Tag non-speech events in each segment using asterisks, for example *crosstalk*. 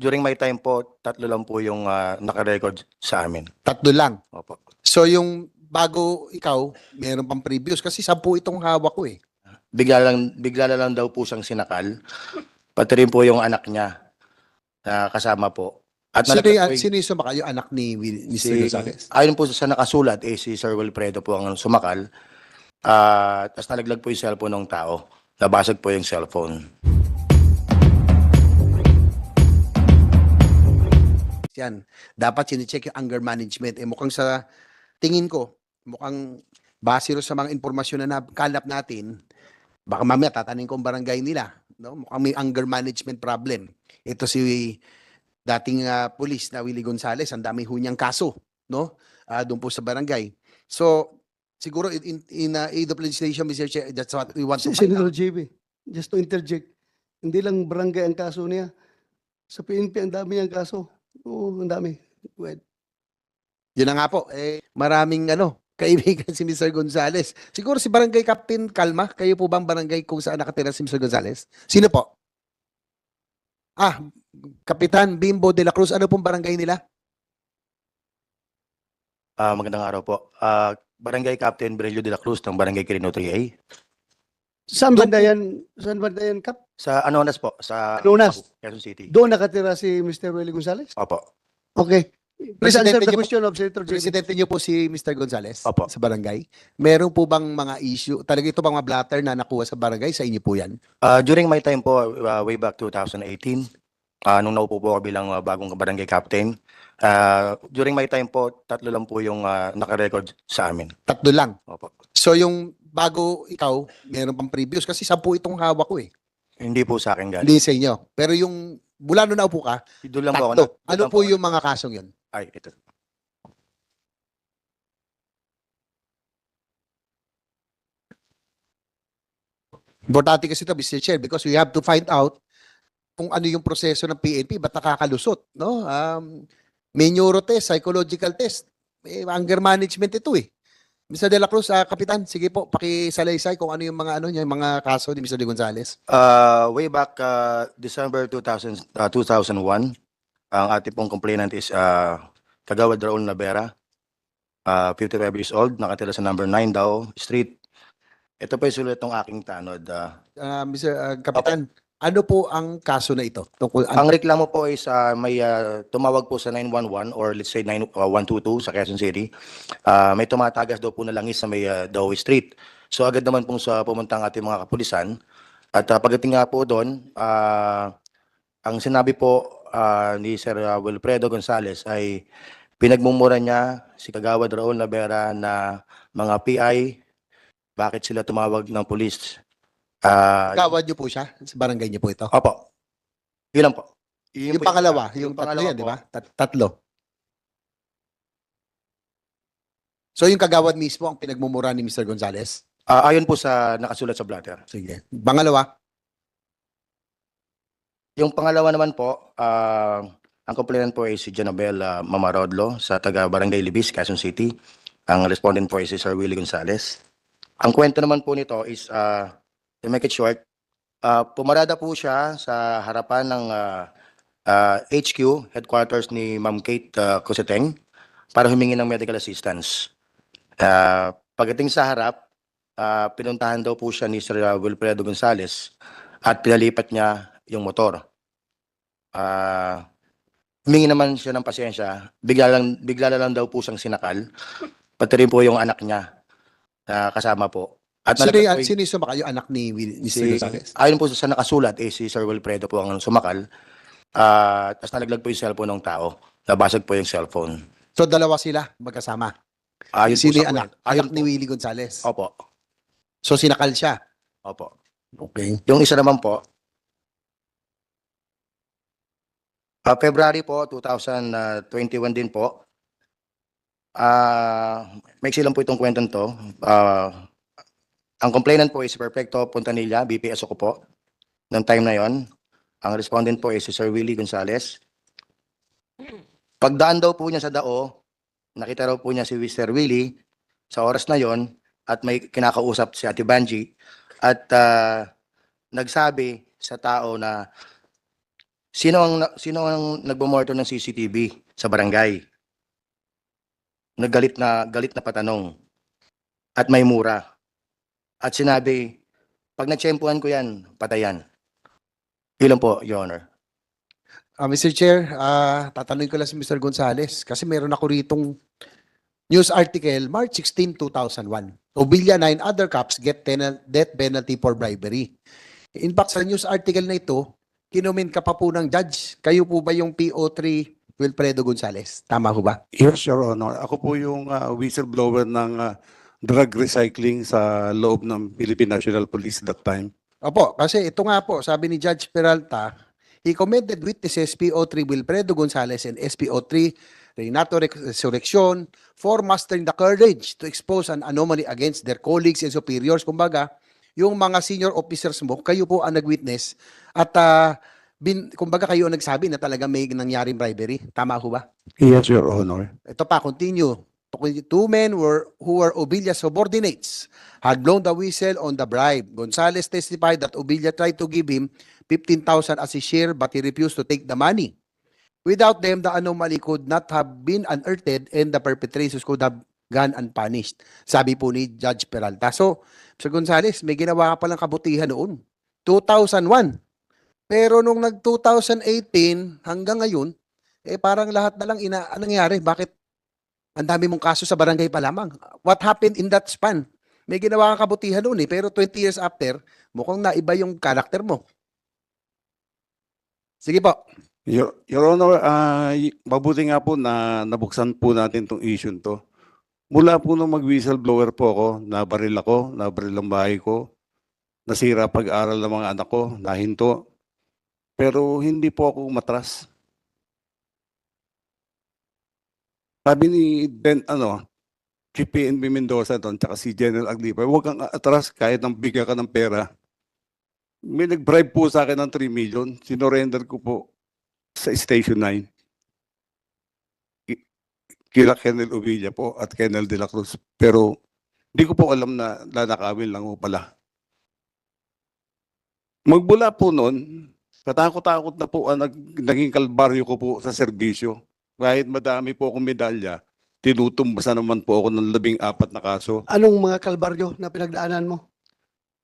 during my time po, tatlo lang po yung ah, naka-record sa amin. Tatlo lang. Opo. So yung bago ikaw, meron pang previous kasi sampu itong hawak ko eh. Bigla lang, bigla na lang daw po siyang sinakal. Pati rin po yung anak niya na kasama po. At Sino, nalaglag yung, po yung- sino yung sumakal? Yung anak ni Will- Mr. si, Gonzales? ayon po sa nakasulat, eh, si Sir Wilfredo po ang sumakal. Ah, Tapos nalaglag po yung cellphone ng tao. Nabasag po yung cellphone. Yan. Dapat sinicheck yung anger management. Eh mukhang sa tingin ko, mukhang base sa mga impormasyon na nakalap natin, baka mamaya tatanin ko ang barangay nila. No? Mukhang may anger management problem. Ito si dating ah, police na Willie Gonzales, ang dami ho niyang kaso, no? Ah, doon po sa barangay. So, siguro in, in, uh, aid of legislation, Mr. Chair, that's what we want to find Senator out. JB, just to interject, hindi lang barangay ang kaso niya. Sa PNP, ang dami niyang kaso. Oo, ang dami. Ahead. Yun na nga po, eh, maraming ano, *laughs* kaibigan si Mr. Gonzales. Siguro si Barangay Captain Kalma, kayo po bang barangay kung saan nakatira si Mr. Gonzales? Sino po? Ah, Kapitan Bimbo de la Cruz, ano pong barangay nila? Ah, magandang araw po. Ah, Barangay Captain Brelio de la Cruz ng Barangay Quirino 3A. Saan banda yan? Saan banda yan, Kap? Sa Anonas po, sa Anonas. Quezon City. Doon nakatira si Mr. Willie Gonzales? Opo. Okay. Please Presidente answer the niyo po- question of Senator JB. Presidente niyo po si Mr. Gonzales Opo. sa barangay. Meron po bang mga issue, talaga ito bang mga blatter na nakuha sa barangay? Sa inyo po yan? Ah, during my time po, ah, way back 2018, ah, nung naupo po ako bilang ah, bagong barangay captain, ah, during my time po, tatlo lang po yung ah, naka-record sa amin. Tatlo lang. Opo. So yung bago ikaw, meron pang previous kasi sampu itong hawak ko eh. Hindi po sa akin galing. Hindi sa inyo. Pero yung mula nung naupo ka, Doon lang po ako. tatlo. na- doon Ano lang po yung mga kasong yun? Ay, ito. Importante kasi ito, Mr. Chair, because we have to find out kung ano yung proseso ng PNP, ba't nakakalusot, no? Um, may neuro test, psychological test. May anger management ito eh. Mr. De La Cruz, ah, Kapitan, sige po, pakisalaysay kung ano yung mga ano niya, yung mga kaso ni Mr. De Gonzales. Uh, way back uh, December 2000, uh, 2001, ang ating pong complainant is uh, Kagawad Raul Navera, uh, 55 years old, nakatira sa number 9 daw, street. Ito po yung sulat ng aking tanod. uh, Ah, Mr. ah, Kapitan, ano po ang kaso na ito? Tungkol, ang reklamo po is uh, may uh, tumawag po sa 911 or let's say 9, uh, 122 sa Quezon City. Uh, may tumatagas daw po na langis sa may uh, Dowie Street. So agad naman pong sa pumunta ang ating mga kapulisan. At uh, pagdating nga po doon, uh, ang sinabi po uh, ni Sir Wilfredo Gonzales ay pinagmumura niya si Kagawad Raul Navera na mga PI, bakit sila tumawag ng police? Uh, Gawad niyo po siya? Sa barangay niyo po ito? Opo. Yun lang po. Yun Yung po pangalawa, yung yung tatlo pangalawa yan, di po. ba? Tat- tatlo. So yung kagawad mismo ang pinagmumura ni Mr. Gonzales? Ah, ayon po sa nakasulat sa blatter. Sige. Pangalawa, Yung pangalawa naman po, ah, ang complainant po ay si Janabel uh, Mamarodlo sa taga Barangay Libis, Quezon City. Ang respondent po ay si Sir Willie Gonzales. Ang kwento naman po nito is, uh, to make it short, ah, pumarada po siya sa harapan ng ah, ah, HQ, headquarters ni Ma'am Kate uh, Coseteng, para humingi ng medical assistance. Ah, pagdating sa harap, ah, pinuntahan daw po siya ni Sir ah, Wilfredo Gonzales at pinalipat niya yung motor. Ah, humingi naman siya ng pasensya. Bigla lang bigla lang daw po siyang sinakal. Pati rin po yung anak niya na kasama po. At po yung- sino yung sumakal? Yung anak ni Will- Mr. si, Gonzales? ayon po sa nakasulat, eh, si Sir Wilfredo po ang sumakal. Ah, tapos nalaglag po yung cellphone ng tao. Nabasag po yung cellphone. So dalawa sila magkasama. Ayon po Sino sa yung anak? kwento. Ayon Anak ni Willie Gonzales. Opo. So sinakal siya. Opo. Okay. Yung isa naman po, ah February po, 2021 din po, ah maiksi lang po itong kwentong to. Ah, ang complainant po is Perfecto Pontanilla, BPS ko po. Noong time na yon, ang respondent po is si Sir Willie Gonzales. Pagdaan daw po niya sa dao, nakita raw po niya si Mr. Willie sa oras na yon at may kinakausap si Ate Banji at ah, nagsabi sa tao na Sino ang sino ang nagbo-monitor ng CCTV sa barangay? Naggalit na galit na patanong. At may mura. At sinabi, pag natsyempuhan ko yan, patayan. Ilan po, Your Honor? Ah, Mr. Chair, ah tatanungin ko lang si Mr. Gonzales kasi meron ako ritong news article March 16, 2001. Obilya 9 other cops get death penalty for bribery. In fact, sa news article na ito, kinomen ka pa po ng judge. Kayo po ba yung PO3 Wilfredo Gonzales? Tama ho ba? Yes, Your Honor. Ako po yung ah, whistleblower ng ah, drug recycling sa loob ng Philippine National Police that time. Opo, kasi ito nga po, sabi ni Judge Peralta, he commended witnesses PO3 Wilfredo Gonzales and SPO3 Renato Resurrection for mastering the courage to expose an anomaly against their colleagues and superiors. Kumbaga, yung mga senior officers mo, kayo po ang nag-witness at ah, bin, kumbaga kayo ang nagsabi na talaga may nangyaring bribery. Tama ho ba? Yes, Your Honor. Ito pa, continue. Two men were who were Obilia subordinates had blown the whistle on the bribe. Gonzales testified that Obilia tried to give him 15,000 as his share but he refused to take the money. Without them, the anomaly could not have been unearthed and the perpetrators could have gone unpunished. Sabi po ni Judge Peralta. So, Sir Gonzales, may ginawa ka palang kabutihan noon. 2001. Pero nung nag-2018 hanggang ngayon, eh parang lahat na lang ina nangyari? Bakit ang dami mong kaso sa barangay pa lamang? What happened in that span? May ginawa kang kabutihan noon eh, pero 20 years after, mukhang naiba yung karakter mo. Sige po. Your, Your Honor, y- mabuti nga po na nabuksan po natin tong issue to. Mula po nung mag-whistleblower po ako, nabaril ako, nabaril ang bahay ko, nasira pag-aral ng mga anak ko, nahinto. Pero hindi po ako umatras. Sabi ni Ben, ano, si PNB Mendoza doon, tsaka si General Aglipa, huwag kang atras kahit nang bigyan ka ng pera. May nag-bribe po sa akin ng 3 million. Sinorender ko po sa Station 9. Ki- Kila Colonel Uvilla po at Colonel De La Cruz. Pero hindi ko po alam na nanakawin lang po pala. Magbula po noon, katakot-takot na po ang nag, naging kalbaryo ko po sa serbisyo. Kahit madami po akong medalya, tinutumbasan naman po ako ng labing apat na kaso. Anong mga kalbaryo na pinagdaanan mo?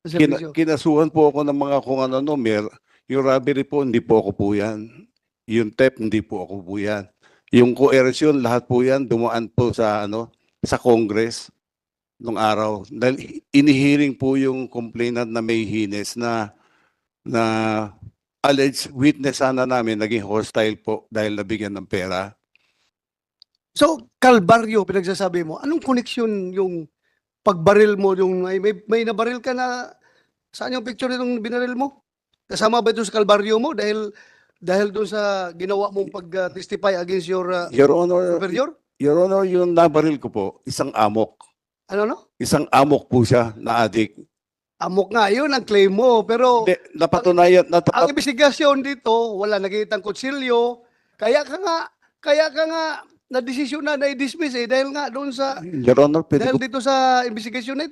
Kina, kinasuhan po ako ng mga kung ano, no, mer, yung robbery po, hindi po ako po yan. Yung theft, hindi po ako po yan. Yung coercion, lahat po yan, dumaan po sa, ano, sa Congress nung araw. Dahil inihiring po yung complainant na may hines na, na alleged witness sana namin naging hostile po dahil nabigyan ng pera. So, kalbaryo, pinagsasabi mo, anong koneksyon yung pagbaril mo, yung may, may, may nabaril ka na, saan yung picture nitong binaril mo? Kasama ba ito sa kalbaryo mo dahil dahil doon sa ginawa mong pag-testify against your uh, Your Honor, superior? Your Honor, yung nabaril ko po, isang amok. Ano no? Isang amok po siya na adik. Amok nga, yun ang claim mo. Pero Hindi, napatunayan, ang natapat, investigasyon dito, wala nakitang kutsilyo. Kaya ka nga, kaya ka nga na desisyon na na-dismiss eh dahil nga doon sa Your Honor, pwede dahil ko, dito sa investigasyon na ito.